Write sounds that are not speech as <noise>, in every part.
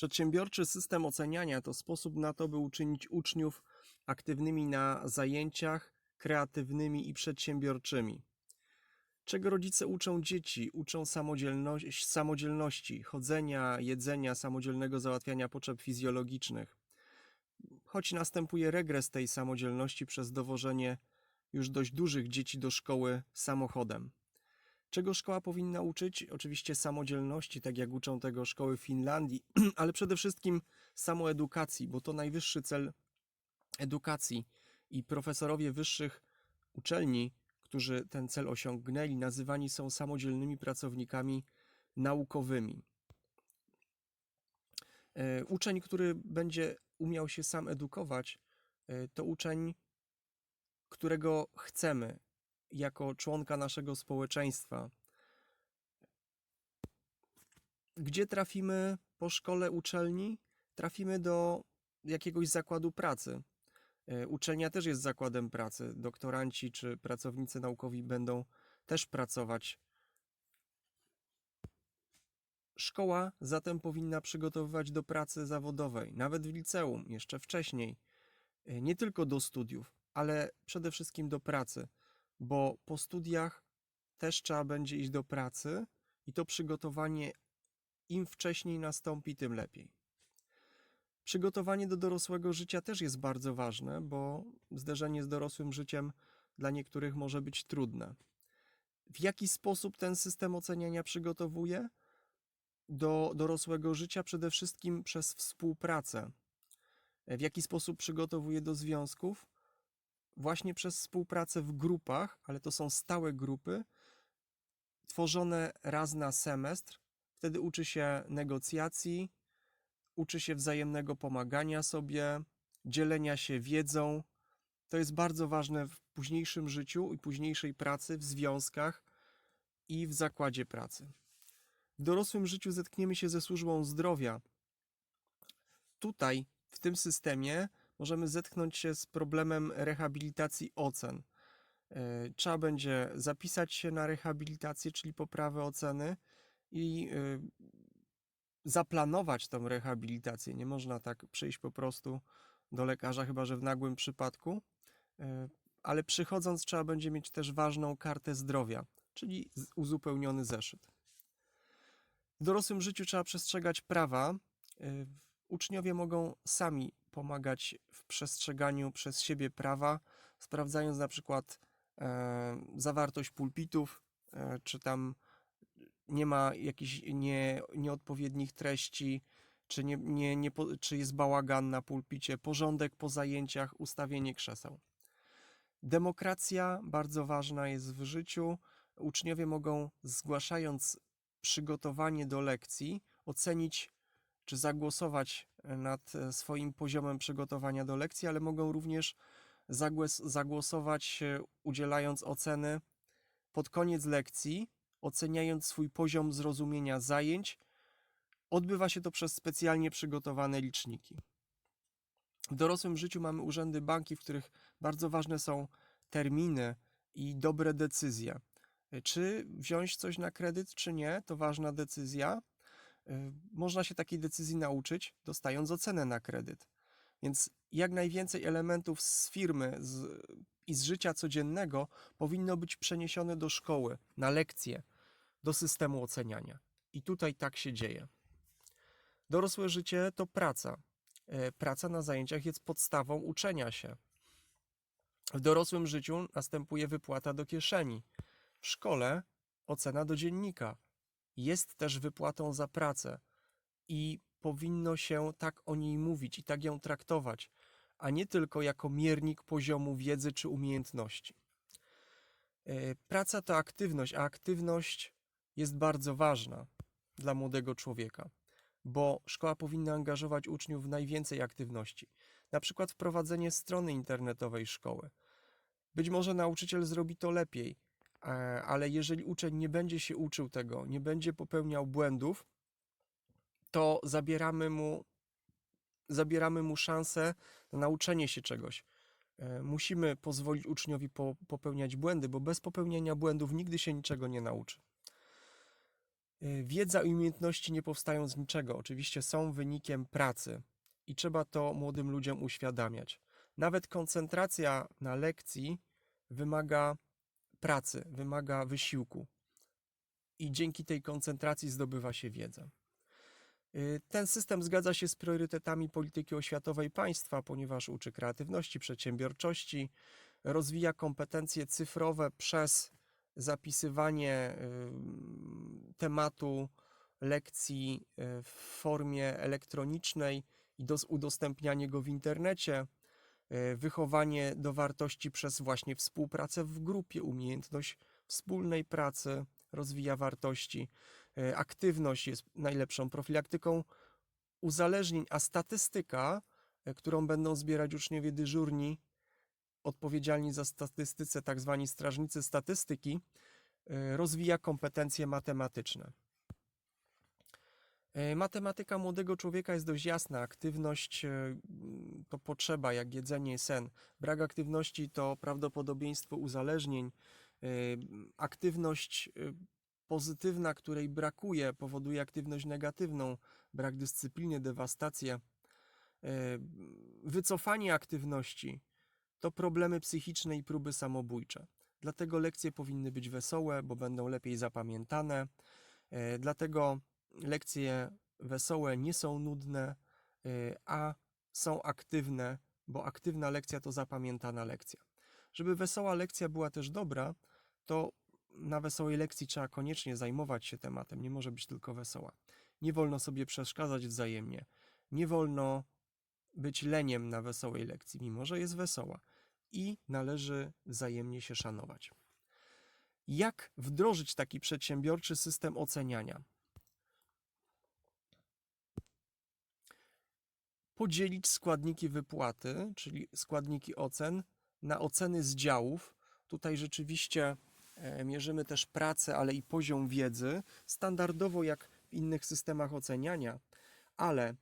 Przedsiębiorczy system oceniania to sposób na to, by uczynić uczniów aktywnymi na zajęciach, kreatywnymi i przedsiębiorczymi. Czego rodzice uczą dzieci? Uczą samodzielności, samodzielności, chodzenia, jedzenia, samodzielnego załatwiania potrzeb fizjologicznych. Choć następuje regres tej samodzielności przez dowożenie już dość dużych dzieci do szkoły samochodem. Czego szkoła powinna uczyć? Oczywiście samodzielności, tak jak uczą tego szkoły w Finlandii, <clears throat> ale przede wszystkim samoedukacji, bo to najwyższy cel edukacji i profesorowie wyższych uczelni, którzy ten cel osiągnęli, nazywani są samodzielnymi pracownikami naukowymi. E, Uczeń, który będzie umiał się sam edukować, e, to uczeń, którego chcemy jako członka naszego społeczeństwa. Gdzie trafimy po szkole uczelni? Trafimy do jakiegoś zakładu pracy. E, Uczelnia też jest zakładem pracy. Doktoranci czy pracownicy naukowi będą też pracować. Szkoła zatem powinna przygotowywać do pracy zawodowej, nawet w liceum, jeszcze wcześniej. E, Nie tylko do studiów, ale przede wszystkim do pracy, bo po studiach też trzeba będzie iść do pracy i to przygotowanie im wcześniej nastąpi, tym lepiej. Przygotowanie do dorosłego życia też jest bardzo ważne, bo zderzenie z dorosłym życiem dla niektórych może być trudne. W jaki sposób ten system oceniania przygotowuje do dorosłego życia? Przede wszystkim przez współpracę. W jaki sposób przygotowuje do związków? Właśnie przez współpracę w grupach, ale to są stałe grupy, tworzone raz na semestr. Wtedy uczy się negocjacji, uczy się wzajemnego pomagania sobie, dzielenia się wiedzą. To jest bardzo ważne w późniejszym życiu i późniejszej pracy, w związkach i w zakładzie pracy. W dorosłym życiu zetkniemy się ze służbą zdrowia. Tutaj, w tym systemie, możemy zetknąć się z problemem rehabilitacji ocen. E, Trzeba będzie zapisać się na rehabilitację, czyli poprawę oceny i e, zaplanować tą rehabilitację. Nie można tak przyjść po prostu do lekarza, chyba że w nagłym przypadku. E, Ale przychodząc, trzeba będzie mieć też ważną kartę zdrowia, czyli uzupełniony zeszyt. W dorosłym życiu trzeba przestrzegać prawa. Uczniowie mogą sami pomagać w przestrzeganiu przez siebie prawa, sprawdzając na przykład e, zawartość pulpitów, e, czy tam nie ma jakichś nie, nieodpowiednich treści, czy, nie, nie, nie, czy jest bałagan na pulpicie, porządek po zajęciach, ustawienie krzeseł. Demokracja bardzo ważna jest w życiu. Uczniowie mogą, zgłaszając przygotowanie do lekcji, ocenić czy zagłosować nad e, swoim poziomem przygotowania do lekcji, ale mogą również zagłos- zagłosować, e, udzielając oceny pod koniec lekcji, oceniając swój poziom zrozumienia zajęć. Odbywa się to przez specjalnie przygotowane liczniki. W dorosłym życiu mamy urzędy banki, w których bardzo ważne są terminy i dobre decyzje. E, Czy wziąć coś na kredyt, czy nie, to ważna decyzja. Y, Można się takiej decyzji nauczyć, dostając ocenę na kredyt. Więc jak najwięcej elementów z firmy z, i z życia codziennego powinno być przeniesione do szkoły, na lekcje, do systemu oceniania. I tutaj tak się dzieje. Dorosłe życie to praca. E, Praca na zajęciach jest podstawą uczenia się. W dorosłym życiu następuje wypłata do kieszeni. W szkole ocena do dziennika jest też wypłatą za pracę i powinno się tak o niej mówić i tak ją traktować, a nie tylko jako miernik poziomu wiedzy czy umiejętności. E, Praca to aktywność, a aktywność jest bardzo ważna dla młodego człowieka, bo szkoła powinna angażować uczniów w najwięcej aktywności, na przykład wprowadzenie strony internetowej szkoły. Być może nauczyciel zrobi to lepiej, ale jeżeli uczeń nie będzie się uczył tego, nie będzie popełniał błędów, to zabieramy mu, zabieramy mu szansę na nauczenie się czegoś. E, Musimy pozwolić uczniowi po, popełniać błędy, bo bez popełniania błędów nigdy się niczego nie nauczy. Y, Wiedza i umiejętności nie powstają z niczego. Oczywiście są wynikiem pracy i trzeba to młodym ludziom uświadamiać. Nawet koncentracja na lekcji wymaga pracy, wymaga wysiłku. I dzięki tej koncentracji zdobywa się wiedzę. Y, Ten system zgadza się z priorytetami polityki oświatowej państwa, ponieważ uczy kreatywności, przedsiębiorczości, rozwija kompetencje cyfrowe przez zapisywanie y, tematu lekcji y, w formie elektronicznej i dos- udostępnianie go w internecie, wychowanie do wartości przez właśnie współpracę w grupie, umiejętność wspólnej pracy rozwija wartości. Y, Aktywność jest najlepszą profilaktyką uzależnień, a statystyka, y, którą będą zbierać uczniowie dyżurni, odpowiedzialni za statystyce, tak zwani strażnicy statystyki, rozwija kompetencje matematyczne. Y, Matematyka młodego człowieka jest dość jasna. Aktywność mm, to potrzeba, jak jedzenie, sen. Brak aktywności to prawdopodobieństwo uzależnień. Y, Aktywność pozytywna, której brakuje, powoduje aktywność negatywną, brak dyscypliny, dewastację. Wycofanie aktywności to problemy psychiczne i próby samobójcze. Dlatego lekcje powinny być wesołe, bo będą lepiej zapamiętane. E, Dlatego lekcje wesołe nie są nudne, e, a są aktywne, bo aktywna lekcja to zapamiętana lekcja. Żeby wesoła lekcja była też dobra, to na wesołej lekcji trzeba koniecznie zajmować się tematem, nie może być tylko wesoła. Nie wolno sobie przeszkadzać wzajemnie. Nie wolno być leniem na wesołej lekcji, mimo że jest wesoła. I należy wzajemnie się szanować. Jak wdrożyć taki przedsiębiorczy system oceniania? Podzielić składniki wypłaty, czyli składniki ocen, na oceny z działów. Tutaj rzeczywiście e, mierzymy też pracę, ale i poziom wiedzy, standardowo jak w innych systemach oceniania, ale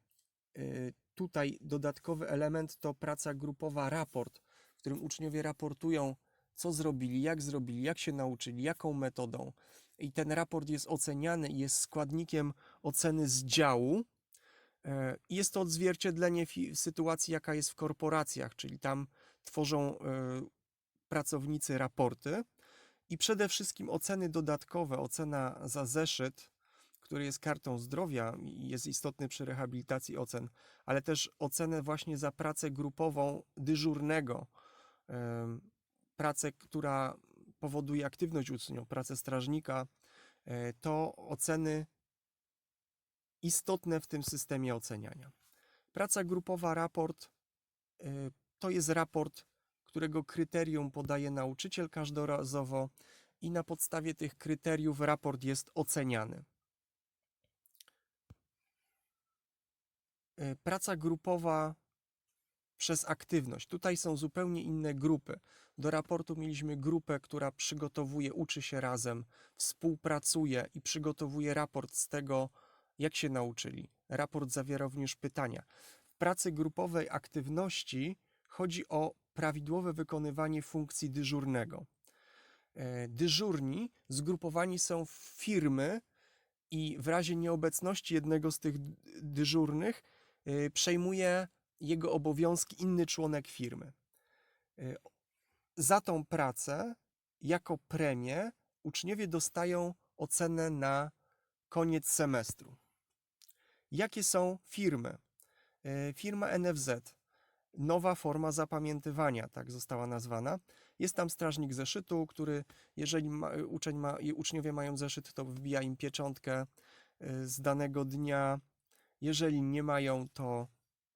y, tutaj dodatkowy element to praca grupowa, raport, w którym uczniowie raportują, co zrobili, jak zrobili, jak się nauczyli, jaką metodą. I ten raport jest oceniany i jest składnikiem oceny z działu. E, Jest to odzwierciedlenie sytuacji, jaka jest w korporacjach, czyli tam tworzą e, pracownicy raporty. I przede wszystkim oceny dodatkowe, ocena za zeszyt, który jest kartą zdrowia i jest istotny przy rehabilitacji ocen, ale też ocenę właśnie za pracę grupową dyżurnego, em, pracę, która powoduje aktywność uczniów, pracę strażnika, e, to oceny istotne w tym systemie oceniania. Praca grupowa, raport e, to jest raport, którego kryterium podaje nauczyciel każdorazowo i na podstawie tych kryteriów raport jest oceniany. E, Praca grupowa przez aktywność. Tutaj są zupełnie inne grupy. Do raportu mieliśmy grupę, która przygotowuje, uczy się razem, współpracuje i przygotowuje raport z tego, jak się nauczyli. Raport zawiera również pytania. W pracy grupowej aktywności chodzi o prawidłowe wykonywanie funkcji dyżurnego. E, Dyżurni zgrupowani są w firmy i w razie nieobecności jednego z tych dyżurnych y, przejmuje jego obowiązki inny członek firmy. Y, Za tą pracę, jako premię, uczniowie dostają ocenę na koniec semestru. Jakie są firmy? Y, Firma NFZ, nowa forma zapamiętywania, tak została nazwana. Jest tam strażnik zeszytu, który, jeżeli ma, uczeń ma, uczniowie mają zeszyt, to wbija im pieczątkę y, z danego dnia. Jeżeli nie mają, to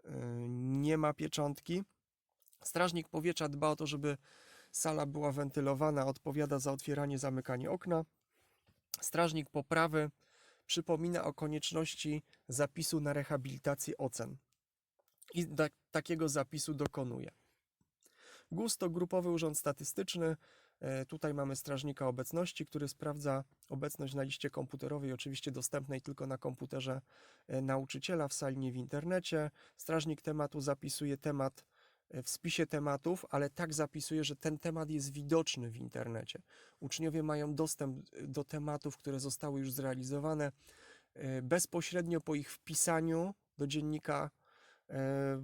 y, nie ma pieczątki. Strażnik powietrza dba o to, żeby sala była wentylowana, odpowiada za otwieranie, zamykanie okna. Strażnik poprawy przypomina o konieczności zapisu na rehabilitację ocen i da, takiego zapisu dokonuje. GUS to grupowy urząd statystyczny. E, Tutaj mamy strażnika obecności, który sprawdza obecność na liście komputerowej, oczywiście dostępnej tylko na komputerze e, nauczyciela w sali, nie w internecie. Strażnik tematu zapisuje temat w spisie tematów, ale tak zapisuje, że ten temat jest widoczny w internecie. Uczniowie mają dostęp do tematów, które zostały już zrealizowane e, bezpośrednio po ich wpisaniu do dziennika. e,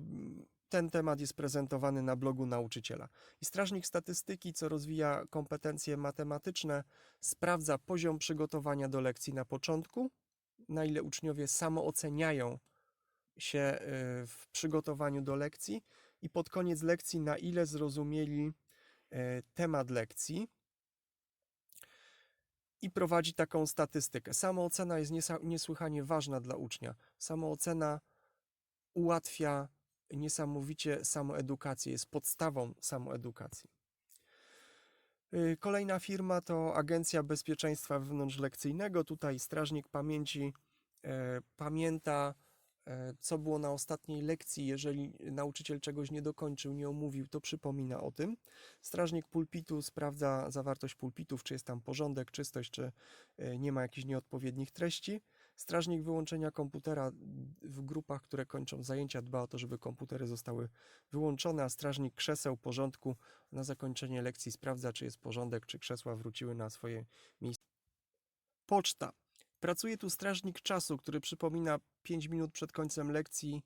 Ten temat jest prezentowany na blogu nauczyciela. I strażnik statystyki, co rozwija kompetencje matematyczne, sprawdza poziom przygotowania do lekcji na początku, na ile uczniowie samooceniają się e, w przygotowaniu do lekcji i pod koniec lekcji, na ile zrozumieli e, temat lekcji i prowadzi taką statystykę. Samoocena jest niesłychanie ważna dla ucznia. Samoocena ułatwia niesamowicie samoedukację, jest podstawą samoedukacji. Y, Kolejna firma to Agencja Bezpieczeństwa Wewnątrzlekcyjnego. Tutaj strażnik pamięci e, pamięta, e, co było na ostatniej lekcji. Jeżeli nauczyciel czegoś nie dokończył, nie omówił, to przypomina o tym. Strażnik pulpitu sprawdza zawartość pulpitów, czy jest tam porządek, czystość, czy e, nie ma jakichś nieodpowiednich treści. Strażnik wyłączenia komputera w grupach, które kończą zajęcia, dba o to, żeby komputery zostały wyłączone, a strażnik krzeseł porządku na zakończenie lekcji sprawdza, czy jest porządek, czy krzesła wróciły na swoje miejsce. Poczta. Pracuje tu strażnik czasu, który przypomina 5 minut przed końcem lekcji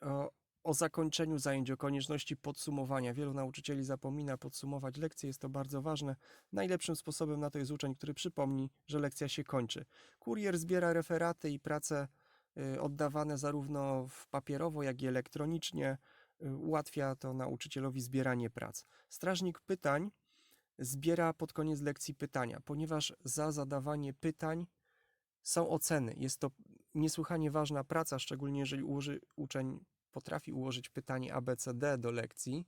o, o zakończeniu zajęć, o konieczności podsumowania. Wielu nauczycieli zapomina podsumować lekcje, jest to bardzo ważne. Najlepszym sposobem na to jest uczeń, który przypomni, że lekcja się kończy. Kurier zbiera referaty i prace y, oddawane zarówno w papierowo, jak i elektronicznie. Y, Ułatwia to nauczycielowi zbieranie prac. Strażnik pytań zbiera pod koniec lekcji pytania, ponieważ za zadawanie pytań są oceny. Jest to niesłychanie ważna praca, szczególnie jeżeli uczeń potrafi ułożyć pytanie ABCD do lekcji.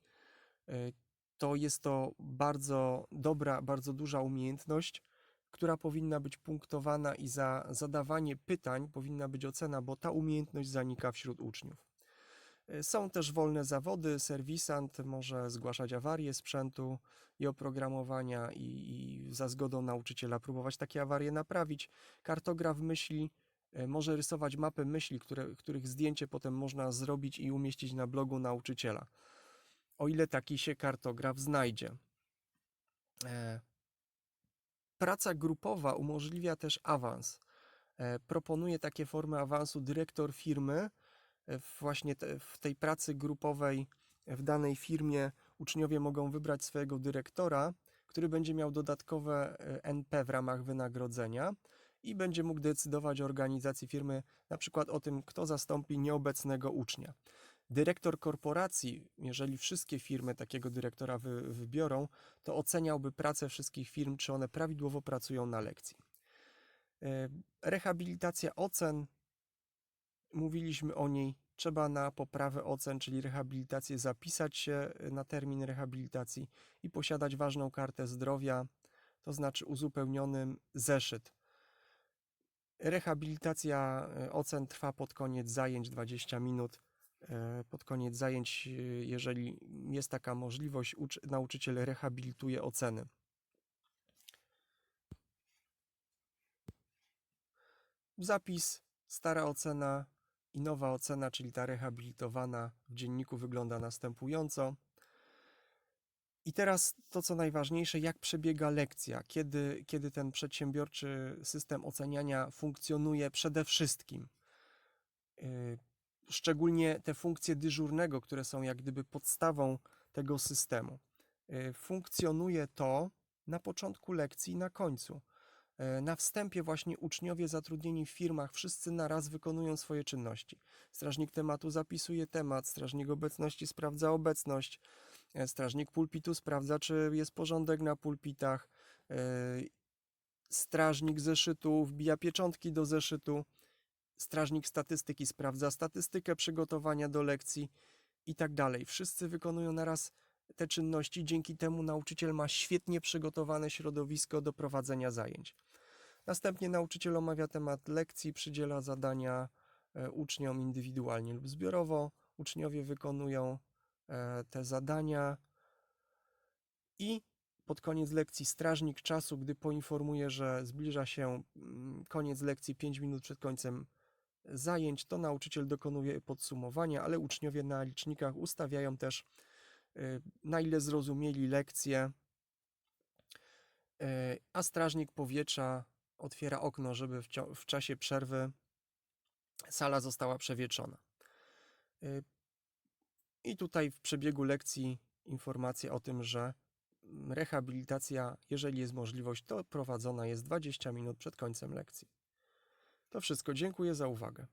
y, To jest to bardzo dobra, bardzo duża umiejętność, która powinna być punktowana i za zadawanie pytań powinna być ocena, bo ta umiejętność zanika wśród uczniów. Y, Są też wolne zawody. Serwisant może zgłaszać awarie sprzętu i oprogramowania i, i za zgodą nauczyciela próbować takie awarie naprawić. Kartograf myśli y, może rysować mapy myśli, które, których zdjęcie potem można zrobić i umieścić na blogu nauczyciela. O ile taki się kartograf znajdzie. E, Praca grupowa umożliwia też awans. E, Proponuje takie formy awansu dyrektor firmy. E, Właśnie te, w tej pracy grupowej w danej firmie uczniowie mogą wybrać swojego dyrektora, który będzie miał dodatkowe e, NP w ramach wynagrodzenia i będzie mógł decydować o organizacji firmy, na przykład o tym, kto zastąpi nieobecnego ucznia. Dyrektor korporacji, jeżeli wszystkie firmy takiego dyrektora wy, wybiorą, to oceniałby pracę wszystkich firm, czy one prawidłowo pracują na lekcji. E, Rehabilitacja ocen, mówiliśmy o niej, trzeba na poprawę ocen, czyli rehabilitację, zapisać się na termin rehabilitacji i posiadać ważną kartę zdrowia, to znaczy uzupełniony zeszyt. Rehabilitacja e, ocen trwa pod koniec zajęć 20 minut. E, Pod koniec zajęć, jeżeli jest taka możliwość, ucz- nauczyciel rehabilituje oceny. Zapis, stara ocena i nowa ocena, czyli ta rehabilitowana w dzienniku wygląda następująco. I teraz to, co najważniejsze, jak przebiega lekcja, kiedy, kiedy ten przedsiębiorczy system oceniania funkcjonuje przede wszystkim. Yy, Szczególnie te funkcje dyżurnego, które są jak gdyby podstawą tego systemu. Yy, Funkcjonuje to na początku lekcji i na końcu. E, Na wstępie właśnie uczniowie zatrudnieni w firmach wszyscy naraz wykonują swoje czynności. Strażnik tematu zapisuje temat, strażnik obecności sprawdza obecność, e, strażnik pulpitu sprawdza, czy jest porządek na pulpitach, e, strażnik zeszytu wbija pieczątki do zeszytu, strażnik statystyki sprawdza statystykę przygotowania do lekcji i tak dalej. Wszyscy wykonują naraz te czynności, dzięki temu nauczyciel ma świetnie przygotowane środowisko do prowadzenia zajęć. Następnie nauczyciel omawia temat lekcji, przydziela zadania e, uczniom indywidualnie lub zbiorowo. Uczniowie wykonują e, te zadania i pod koniec lekcji strażnik czasu, gdy poinformuje, że zbliża się mm, koniec lekcji 5 minut przed końcem zajęć, to nauczyciel dokonuje podsumowania, ale uczniowie na licznikach ustawiają też na ile zrozumieli lekcję, y, a strażnik powietrza otwiera okno, żeby w, w czasie przerwy sala została przewietrzona. Y, I tutaj w przebiegu lekcji informacja o tym, że rehabilitacja, jeżeli jest możliwość, to prowadzona jest 20 minut przed końcem lekcji. To wszystko. Dziękuję za uwagę.